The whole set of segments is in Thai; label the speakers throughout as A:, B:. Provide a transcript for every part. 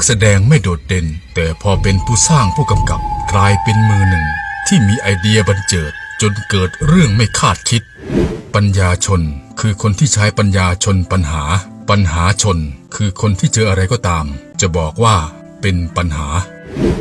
A: กแสดงไม่โดดเด่น แต่พอเป็นผู้สร้างผู้กำกับกลายเป็นมือหนึ่ง ที่มีไอเดียบันเจิดจนเกิดเรื่องไม่คาดคิด ปัญญาชนคือคนที่ใช้ปัญญาชนปัญหา ปัญหาชน คือคนที่เจออะไรก็ตาม จะบอกว่าเป็นปัญหา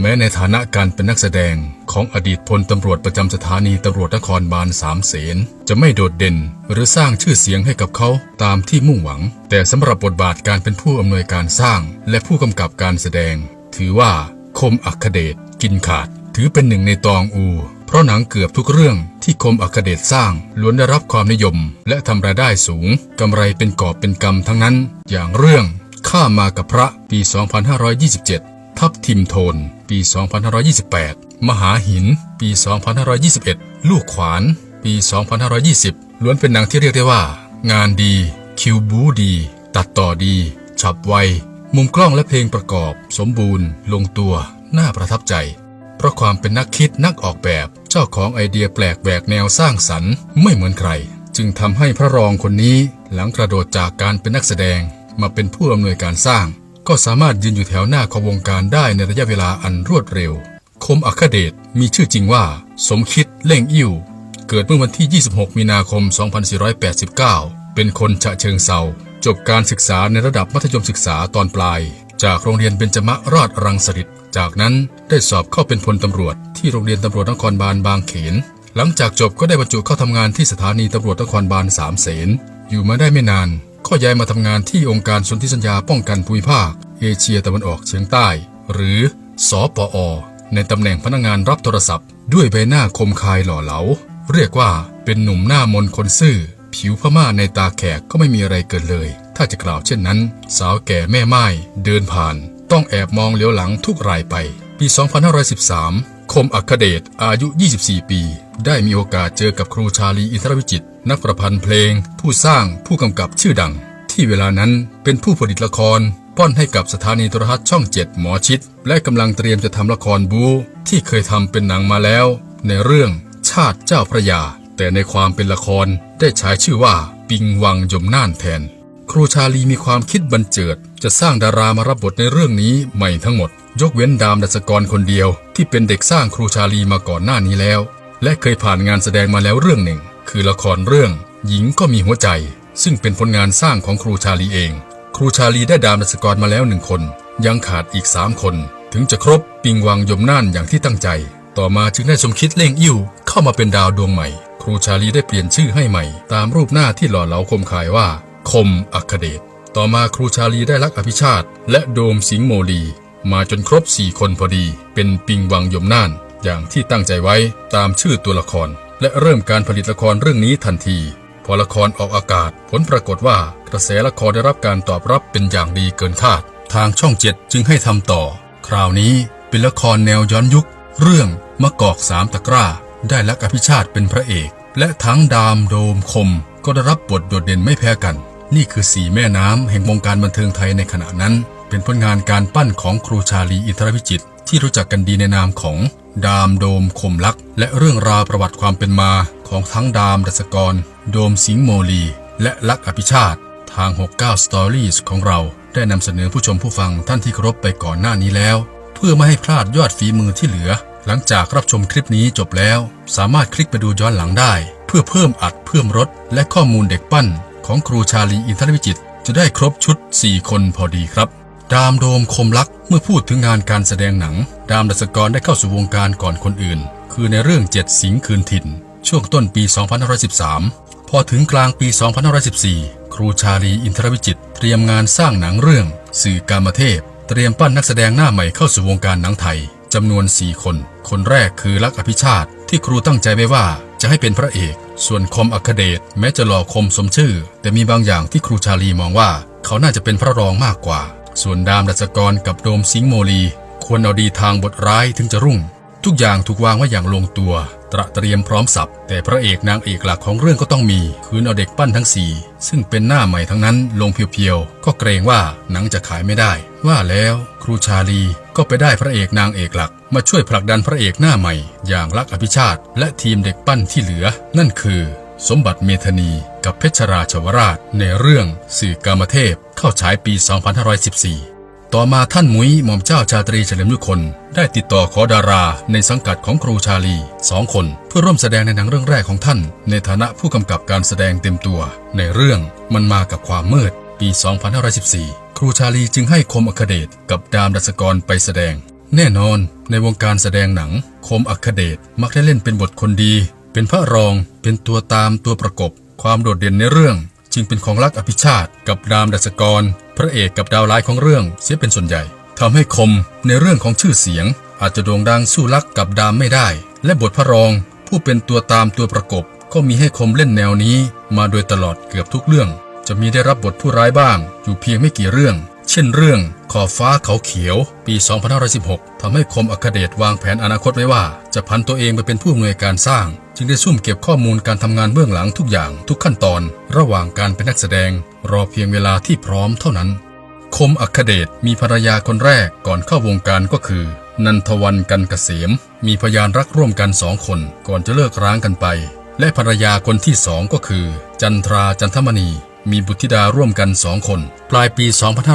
A: แม้ในฐานะการเป็นนักแสดงของอดีตพลตำรวจประจำสถานีตำรวจนครบาลสามเสนจะไม่โดดเด่นหรือสร้างชื่อเสียงให้กับเขาตามที่มุ่งหวัง แต่สำหรับบทบาทการเป็นผู้อำนวยการสร้าง และผู้กำกับการแสดง ถือว่าคมอัคเดชกินขาด ถือเป็นหนึ่งในตองอู เพราะหนังเกือบทุกเรื่องที่คมอัคเดชสร้างล้วนได้รับความนิยม และทำรายได้สูงกำไรเป็นกอบเป็นกำทั้งนั้น อย่างเรื่องข้ามากับพระปี 2527 ทับทิมโทน ปี 2528 มหาหิน ปี 2521 ลูกขวาน ปี 2520 ล้วนเป็นหนังที่เรียกได้ว่า งานดี คิวบูดี ตัดต่อดี ฉับไว มุมกล้องและเพลงประกอบ สมบูรณ์ ลงตัว น่าประทับใจ เพราะความเป็นนักคิดนักออกแบบ เจ้าของไอเดียแปลกแหวกแนวสร้างสรรค์ไม่เหมือนใคร จึงทำให้พระรองคนนี้หลังกระโดดจากการเป็นนักแสดงมาเป็นผู้อำนวยการสร้าง ก็สามารถยืนอยู่แถวหน้าของวงการได้ในระยะเวลาอันรวดเร็ว คมอัคเดชมีชื่อจริงว่า สมคิดเล่งอิ่วเกิดเมื่อวันที่ 26 มีนาคม 2489 เป็นคนฉะเชิงเซาจบการศึกษาในระดับมัธยมศึกษาตอนปลาย จากโรงเรียนเบญจมราชรังสฤษจากนั้นได้สอบเข้าเป็นพลตำรวจ ที่โรงเรียนตำรวจนครบาลบางเขน หลังจากจบก็ได้บรรจุเข้าทำงานที่สถานีตำรวจนครบาลสามเสนอยู่มาได้ไม่นาน ก็ย้ายมาทำงานที่องค์การสนธิสัญญาป้องกันภูมิภาค เอเชียตะวันออกเฉียงใต้ หรือสปอในตำแหน่งพนักงานรับโทรศัพท์ ด้วยใบหน้าคมคายหล่อเหลา เรียกว่าเป็นหนุ่มหน้ามนคนซื่อ ผิวพม่าในตาแขกก็ไม่มีอะไรเกินเลย ถ้าจะกล่าวเช่นนั้น สาวแก่แม่ไม้เดินผ่าน ต้องแอบมองเหลียวหลังทุกรายไป ปี 2513 คมอัคเดชอายุ 24 ปี ได้มีโอกาสเจอกับครูชาลีอินทรวิจิต นักประพันธ์เพลง ผู้สร้างผู้กำกับชื่อดัง ที่เวลานั้นเป็นผู้ผลิตละคร ป้อนให้กับสถานีโทรทัศน์ช่องเจ็ดหมอชิด และกำลังเตรียมจะทำละครบูที่เคยทำเป็นหนังมาแล้ว ในเรื่องชาติเจ้าพระยา แต่ในความเป็นละครได้ใช้ชื่อว่าปิงวังยมน่านแทน ครูชาลีมีความคิดบันเจิด จะสร้างดารามารับบทในเรื่องนี้ใหม่ทั้งหมด ยกเว้นดามดัชกรคนเดียว ที่เป็นเด็กสร้างครูชาลีมาก่อนหน้านี้แล้ว และเคยผ่านงานแสดงมาแล้วเรื่องหนึ่ง คือละครเรื่อง หญิงก็มีหัวใจ ซึ่งเป็นผลงานสร้างของครูชาลีเอง ครูชาลีได้ดามดัชกรมาแล้วหนึ่งคน ยังขาดอีกสามคน ถึงจะครบปิงวังยมน่านอย่างที่ตั้งใจ ต่อมาจึงได้สมคิดเล่งอิ่วเข้ามาเป็นดาวดวงใหม่ ครูชาลีได้เปลี่ยนชื่อให้ใหม่ ตามรูปหน้าที่หล่อเหลาคมคายว่า คมอัคเดชต่อมาครูชาลีได้รักอภิชาติ และโดมสิงห์โมลี มาจนครบสี่คนพอดี เป็นปิงวังยมน่าน อย่างที่ตั้งใจไว้ตามชื่อตัวละคร และเริ่มการผลิตละครเรื่องนี้ทันที พอละครออกอากาศ ผลปรากฏว่ากระแสละครได้รับการตอบรับเป็นอย่างดีเกินคาด ทางช่องเจ็ดจึงให้ทำต่อ คราวนี้เป็นละครแนวย้อนยุค เรื่องมะกอกสามตะกร้า ได้ลักอภิชาติเป็นพระเอก และทั้งดามโดมคมก็ได้รับบทโดดเด่นไม่แพ้กัน นี่คือสีแม่น้ำแห่งวงการบันเทิงไทยในขณะนั้น เป็นผลงานการปั้นของครูชาลีอินทรวิจิตที่รู้จักกันดีในนามของดามโดมคมลักษ์และเรื่องราวประวัติความเป็นมาของทั้งดามดัชกร โดมสิงห์โมลี และลักษ์อภิชาติ ทาง 69 Stories ของเรา ได้นำเสนอผู้ชมผู้ฟังท่านที่เคารพไปก่อนหน้านี้แล้ว เพื่อไม่ให้พลาดยอดฝีมือที่เหลือ หลังจากรับชมคลิปนี้จบแล้ว สามารถคลิกไปดูย้อนหลังได้ เพื่อเพิ่มอัดเพิ่มรสและข้อมูลเด็กปั้น ของครูชาลีอินทรวิจิตจะได้ครบชุด 4 คนพอดีครับ ดามโดมคมลักษ์เมื่อพูดถึงงานการแสดงหนัง ดามดัชกรได้เข้าสู่วงการก่อนคนอื่น คือในเรื่องเจ็ดสิงห์คืนถิ่น ช่วงต้นปี 2513 พอถึงกลางปี 2514 ครูชาลีอินทรวิจิตเตรียมงานสร้างหนังเรื่อง สื่อกามเทพ เตรียมปั้นนักแสดงหน้าใหม่เข้าสู่วงการหนังไทยจำนวน 4 คน คนแรกคือลักษณ์อภิชาติที่ครูตั้งใจไว้ว่าจะให้เป็นพระเอก ส่วนคมอัคเดชแม้จะหล่อคมสมชื่อ แต่มีบางอย่างที่ครูชาลีมองว่า เขาน่าจะเป็นพระรองมากกว่า ส่วนดามดัชกรกับโดมสิงห์โมลี ควรเอาดีทางบทร้ายถึงจะรุ่ง ทุกอย่างถูกวางไว้อย่างลงตัว ตระเตรียมพร้อมสับแต่พระเอกนางเอกหลักของเรื่องก็ต้องมี คืนเอาเด็กปั้นทั้งสี่ซึ่งเป็นหน้าใหม่ทั้งนั้นลงเพียวๆ ก็เกรงว่าหนังจะขายไม่ได้ ว่าแล้วครูชาลีก็ไปได้พระเอกนางเอกหลัก มาช่วยผลักดันพระเอกหน้าใหม่ อย่างลักอภิชาติ และทีมเด็กปั้นที่เหลือ นั่นคือ สมบัติเมธนี กับเพชรราชวราช ในเรื่องสื่อกามเทพ เข้าฉายปี 2514 ต่อมาท่านมุ้ยหม่อมเจ้าชาตรีเฉลิมยุคน ได้ติดต่อขอดาราในสังกัดของครูชาลีสองคน เพื่อร่วมแสดงในหนังเรื่องแรกของท่าน ในฐานะผู้กำกับการแสดงเต็มตัว ในเรื่องมันมากับความมืด ปี 2514 ครูชาลีจึงให้คมอัคเดชกับดามดัศกรไปแสดง แน่นอนในวงการแสดงหนัง คมอัคเดชมักได้เล่นเป็นบทคนดี เป็นพระรอง เป็นตัวตามตัวประกบ ความโดดเด่นในเรื่อง จึงเป็นของรักอภิชาติกับรามดัชกร พระเอกกับดาวร้ายของเรื่องเสียเป็นส่วนใหญ่ทำให้คมในเรื่องของชื่อเสียง อาจจะโด่งดังสู้รักกับดามไม่ได้ และบทพระรอง ผู้เป็นตัวตามตัวประกบ ก็มีให้คมเล่นแนวนี้ มาโดยตลอดเกือบทุกเรื่อง จะมีได้รับบทผู้ร้ายบ้าง อยู่เพียงไม่กี่เรื่อง เช่นเรื่อง ขอบฟ้าเขาเขียว ปี 2516 ทำให้คมอัคเดชวางแผนอนาคตไว้ว่า จะพันตัวเองไปเป็นผู้อำนวยการสร้าง จึงได้ซุ่มเก็บข้อมูลการทำงานเบื้องหลังทุกอย่างทุกขั้นตอน ระหว่างการเป็นนักแสดง รอเพียงเวลาที่พร้อมเท่านั้น คมอัคเดชมีภรรยาคนแรกก่อนเข้าวงการก็คือ นันทวันกันเกษม มีพยานรักร่วมกันสองคน ก่อนจะเลิกร้างกันไป และภรรยาคนที่สองก็คือ จันทราจันทมณี มีบุตรธิดาร่วมกันสองคน ปลายปี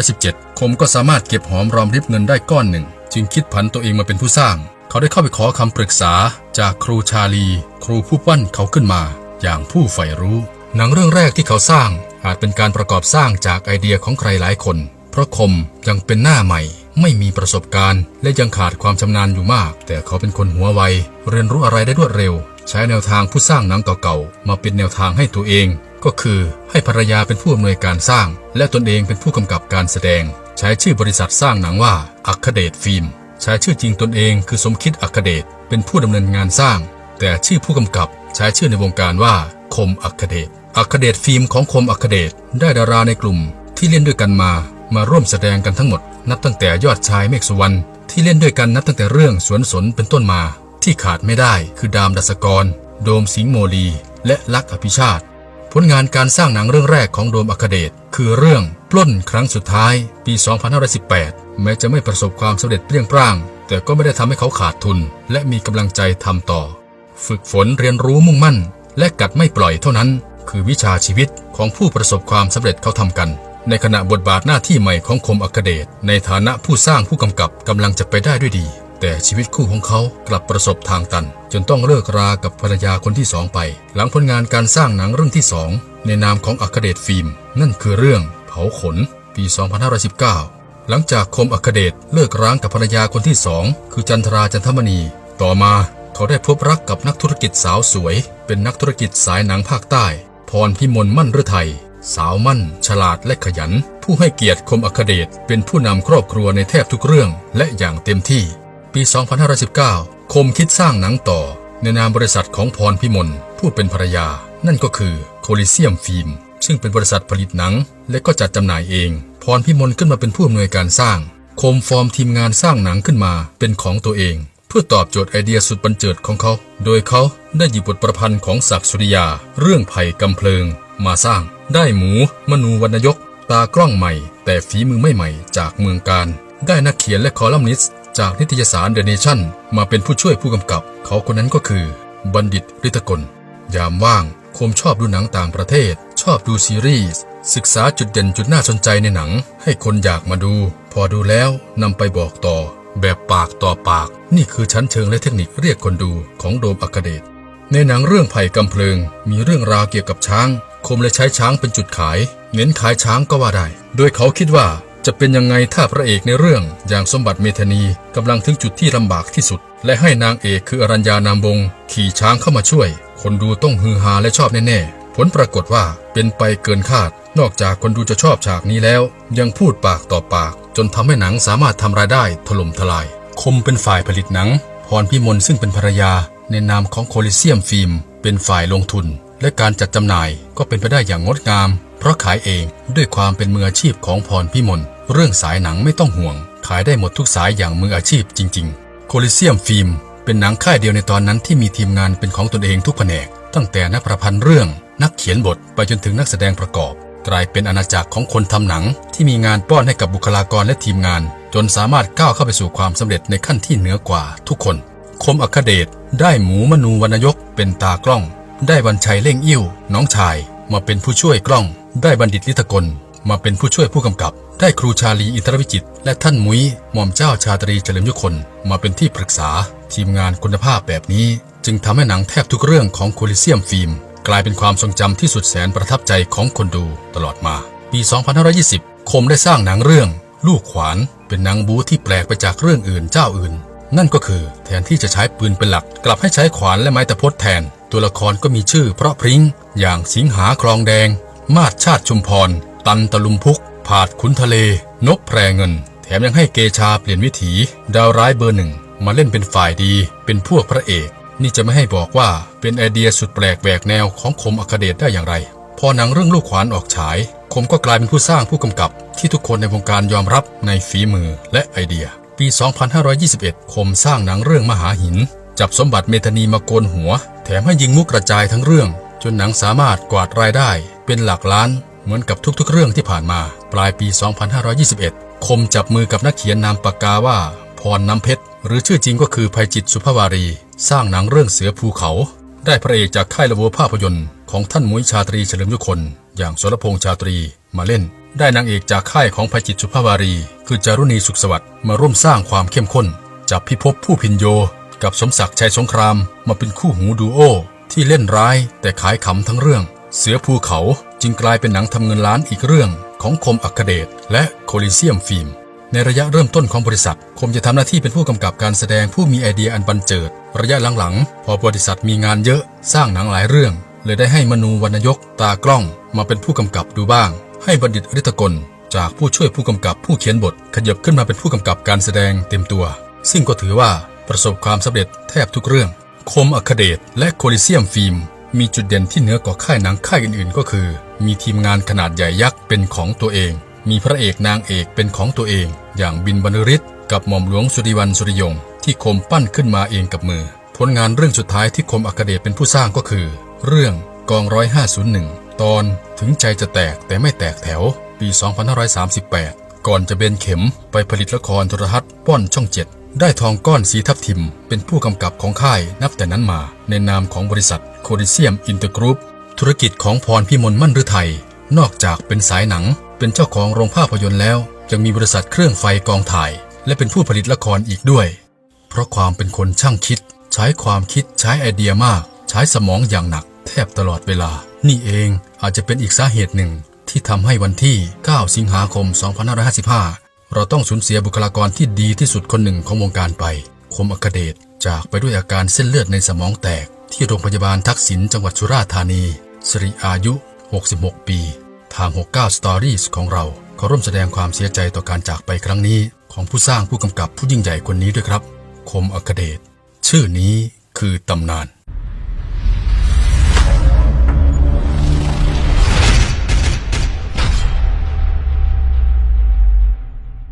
A: 2517 คมก็สามารถเก็บหอมรอมริบเงินได้ก้อนหนึ่ง จึงคิดผันตัวเองมาเป็นผู้สร้าง เขาได้เข้าไปขอคำปรึกษาจากครูชาลี ครูผู้ปั้นเขาขึ้นมา อย่างผู้ใฝ่รู้ หนังเรื่องแรกที่เขาสร้างอาจเป็นการประกอบสร้างจากไอเดียของใครหลายคน เพราะคมยังเป็นหน้าใหม่ ไม่มีประสบการณ์ และยังขาดความชำนาญอยู่มาก แต่เขาเป็นคนหัวไว เรียนรู้อะไรได้รวดเร็ว ใช้แนวทางผู้สร้างหนังเก่าๆ มาเป็นแนวทางให้ตัวเอง ก็คือให้ภรรยาเป็นผู้อำนวยการสร้าง และตนเองเป็นผู้กำกับการแสดง ใช้ชื่อบริษัทสร้างหนังว่าอัคเดชฟิล์มใช้ชื่อจริงตนเองคือสมคิดอัคเดชเป็นผู้ดำเนินงานสร้าง แต่ชื่อผู้กำกับใช้ชื่อในวงการว่าคมอัคเดชอัคเดชฟิล์มของคมอัคเดชได้ดาราในกลุ่ม ที่เล่นด้วยกันมา มาร่วมแสดงกันทั้งหมด นับตั้งแต่ยอดชายเมฆสุวรรณที่เล่นด้วยกันนับตั้งแต่เรื่องสวนสนเป็นต้นมา ที่ขาดไม่ได้คือดามดัสกร โดมสิงห์โมลี และลักษ์อภิชาติ ผลงานการสร้างหนังเรื่องแรกของโดมอัคเดชคือเรื่องปล้นครั้งสุดท้ายปี 2518 แม้จะไม่ประสบความสำเร็จเปรี้ยงปร้าง แต่ก็ไม่ได้ทำให้เขาขาดทุน และมีกำลังใจทำต่อ ฝึกฝนเรียนรู้มุ่งมั่น และกัดไม่ปล่อยเท่านั้น คือวิชาชีวิตของผู้ประสบความสำเร็จเขาทำกัน ในขณะบทบาทหน้าที่ใหม่ของคมอัคเดชในฐานะผู้สร้างผู้กำกับกำลังจะไปได้ด้วยดี แต่ชีวิตคู่ของเขากลับประสบทางตัน จนต้องเลิกรากับภรรยาคนที่สองไป หลังผลงานการสร้างหนังเรื่องที่สองในนามของอัคเดชฟิล์ม นั่นคือเรื่องเผาขน ปี 2519 หลังจากคมอัคเดชเลิกร้างกับภรรยาคนที่สองคือจันทราจันทมณี ต่อมาเขาได้พบรักกับนักธุรกิจสาวสวย เป็นนักธุรกิจสายหนังภาคใต้ พรพิมลมั่นฤทัยสาวมั่น ฉลาดและขยัน ผู้ให้เกียรติคมอัคเดชเป็นผู้นำครอบครัวในแทบทุกเรื่องและอย่างเต็มที่ ปี 2519 คมคิดสร้างหนังต่อในนามบริษัทของพรพิมลผู้เป็นภรรยา นั่นก็คือโคลิเซียมฟิล์ม ซึ่งเป็นบริษัทผลิตหนัง และก็จัดจำหน่ายเอง พรพิมลขึ้นมาเป็นผู้อำนวยการสร้าง คมฟอร์มทีมงานสร้างหนังขึ้นมาเป็นของตัวเอง เพื่อตอบโจทย์ไอเดียสุดบันเจิดของเขา โดยเขาได้หยิบบทประพันธ์ของศักดิ์สุริยา เรื่องไผ่กำเพลิง มาสร้าง ได้หมูมนูวรรณยกตากล้องใหม่ แต่ฝีมือไม่ใหม่จากเมืองการ ได้นักเขียนและคอลัมนิสต์ จากนิตยสารเดเนชั่นมาเป็นผู้ช่วยผู้กำกับ เขาคนนั้นก็คือ บัณฑิตฤทธกล ยามว่างคมชอบดูหนังต่างประเทศ ชอบดูซีรีส์ศึกษาจุดเด่นจุดน่าสนใจในหนัง ให้คนอยากมาดู พอดูแล้วนำไปบอกต่อ แบบปากต่อปาก นี่คือชั้นเชิงและเทคนิคเรียกคนดูของโดมอัคเดชในหนังเรื่องไผ่กำเพลิง มีเรื่องราวเกี่ยวกับช้าง คมเลยใช้ช้างเป็นจุดขาย เน้นขายช้างก็ว่าได้ โดยเขาคิดว่า จะเป็นยังไงถ้าพระเอกในเรื่องอย่างสมบัติเมธานีกำลังถึงจุดที่ลำบากที่สุด และให้นางเอกคืออรัญญานามวงขี่ช้างเข้ามาช่วย คนดูต้องฮือฮาและชอบแน่ๆ ผลปรากฏว่าเป็นไปเกินคาด นอกจากคนดูจะชอบฉากนี้แล้ว ยังพูดปากต่อปาก จนทำให้หนังสามารถทำรายได้ถล่มทลาย คมเป็นฝ่ายผลิตหนัง พรพิมลซึ่งเป็นภรรยา ในนามของโคลิเซียมฟิล์ม เป็นฝ่ายลงทุน และการจัดจำหน่ายก็เป็นไปได้อย่างงดงาม เพราะขายเองด้วยความเป็นมืออาชีพของพรพิมลเรื่องสายหนังไม่ต้องห่วง ขายได้หมดทุกสายอย่างมืออาชีพจริงๆ โคลิเซียมฟิล์ม เป็นหนังค่ายเดียวในตอนนั้นที่มีทีมงานเป็นของตนเองทุกแผนก ตั้งแต่นักประพันธ์เรื่อง นักเขียนบทไปจนถึงนักแสดงประกอบ กลายเป็นอาณาจักรของคนทำหนัง ที่มีงานป้อนให้กับบุคลากรและทีมงาน จนสามารถก้าวเข้าไปสู่ความสำเร็จในขั้นที่เหนือกว่าทุกคน คมอัคเดชได้หมูมนูวรรณยกเป็นตากล้อง ได้วันชัยเล่งอิ่วน้องชายมาเป็นผู้ช่วยกล้อง ได้บัณฑิตลิทกลมาเป็นผู้ช่วยผู้กำกับ ได้ครูชาลีอินทรวิจิต และท่านมุ้ยหม่อมเจ้าชาตรีเฉลิมยุคนมาเป็นที่ปรึกษา ทีมงานคุณภาพแบบนี้ จึงทำให้หนังแทบทุกเรื่องของโคลิเซียมฟิล์ม กลายเป็นความทรงจำที่สุดแสนประทับใจของคนดูตลอดมา ปี 2520 คมได้สร้างหนังเรื่อง ลูกขวาน เป็นหนังบู๊ที่แปลกไปจากเรื่องอื่นเจ้าอื่น นั่นก็คือแทนที่จะใช้ปืนเป็นหลัก กลับให้ใช้ขวานและไม้ตะพดแทน ตัวละครก็มีชื่อเพราะพริ้งอย่างสิงหาคลองแดง มาดชาติชุมพร ตันตะลุมพุก ผาดขุนทะเล นกแพรเงิน แถมยังให้เกชาเปลี่ยนวิถี ดาวร้ายเบอร์หนึ่ง มาเล่นเป็นฝ่ายดี เป็นพวกพระเอก นี่จะไม่ให้บอกว่าเป็นไอเดียสุดแปลกแหวกแนวของคมอัคเดชได้อย่างไร พอหนังเรื่องลูกขวานออกฉาย คมก็กลายเป็นผู้สร้างผู้กำกับ ที่ทุกคนในวงการยอมรับในฝีมือและไอเดีย ปี 2521 คมสร้างหนังเรื่องมหาหิน จับสมบัติเมธานีมาโกนหัว แถมให้ยิงมุกกระจายทั้งเรื่อง จนหนังสามารถกวาดรายได้ เป็นหลักล้านเหมือนกับทุกๆ เรื่องที่ผ่านมา ปลายปี 2521 คมจับมือกับนักเขียนนามปากกาว่า พรน้ำเพชร หรือชื่อจริงก็คือภัยจิตสุภวารี สร้างหนังเรื่องเสือภูเขา ได้พระเอกจากค่ายละโวภาพยนตร์ของท่านมุ้ยชาตรีเฉลิมยุคน อย่างสรพงษ์ชาตรีมาเล่น ได้นางเอกจากค่ายของภัยจิตสุภวารี คือจารุณีสุขสวัสดิ์มาร่วมสร้างความเข้มข้นจับพิภพผู้พินโยกับสมศักดิ์ชัยสงครามมาเป็นคู่หูดูโอที่เล่นร้ายแต่ขายขำทั้งเรื่อง เสือภูเขาจึงกลายเป็นหนังทำเงินล้านอีกเรื่องของคมอัคเดชและโคลิเซียมฟิล์ม ในระยะเริ่มต้นของบริษัท คมจะทำหน้าที่เป็นผู้กำกับการแสดงผู้มีไอเดียอันบันเจิด ระยะหลังๆ พอบริษัทมีงานเยอะสร้างหนังหลายเรื่อง เลยได้ให้มนูวรรณยกตากล้องมาเป็นผู้กำกับดูบ้าง ให้บัณฑิตฤทธกลจากผู้ช่วยผู้กำกับผู้เขียนบท ขยับขึ้นมาเป็นผู้กำกับการแสดงเต็มตัว ซึ่งก็ถือว่าประสบความสำเร็จแทบทุกเรื่อง คมอัคเดชและโคลิเซียมฟิล์ม มีจุดเด่นที่เหนือกว่าค่ายหนังค่ายอื่นๆ ก็คือ มีทีมงานขนาดใหญ่ยักษ์เป็นของตัวเอง มีพระเอกนางเอกเป็นของตัวเอง อย่างบินบรรลือฤทธิ์กับหม่อมหลวงสุริวันสุริยง ที่คมปั้นขึ้นมาเองกับมือ ผลงานเรื่องสุดท้ายที่คมอัคเดชเป็นผู้สร้างก็คือ เรื่องกองร้อยห้าศูนย์หนึ่งตอนถึงใจจะแตกแต่ไม่แตกแถว ปี 2538 ก่อนจะเบนเข็มไปผลิตละครโทรทัศน์ป้อนช่องเจ็ดได้ทองก้อนสีทับทิม เป็นผู้กำกับของค่ายนับแต่นั้นมาในนามของบริษัท คดิเซียมอินเตอร์กรุ๊ปธุรกิจของพรพิมลมั่นฤทัยนอกจากเป็นสายหนัง เป็นเจ้าของโรงภาพยนตร์แล้ว ยังมีบริษัทเครื่องไฟกองถ่าย และเป็นผู้ผลิตละครอีกด้วย เพราะความเป็นคนช่างคิด ใช้ความคิดใช้ไอเดียมาก ใช้สมองอย่างหนัก แทบตลอดเวลา นี่เองอาจจะเป็นอีกสาเหตุหนึ่ง ที่ทำให้วันที่ 9 สิงหาคม 2555 เราต้องสูญเสียบุคลากรที่ดีที่สุดคนหนึ่งของวงการไป คมอัคเดชจากไปด้วยอาการเส้นเลือดในสมองแตก ที่โรงพยาบาลทักษิณจังหวัดสุราษฎร์ธานีสิริอายุ 66 ปี ทาง 69 Stories ของเราขอร่วมแสดงความเสียใจต่อการจากไปครั้งนี้ ของผู้สร้างผู้กำกับผู้ยิ่งใหญ่คนนี้ด้วยครับ คมอัคเดชชื่อนี้คือตำนาน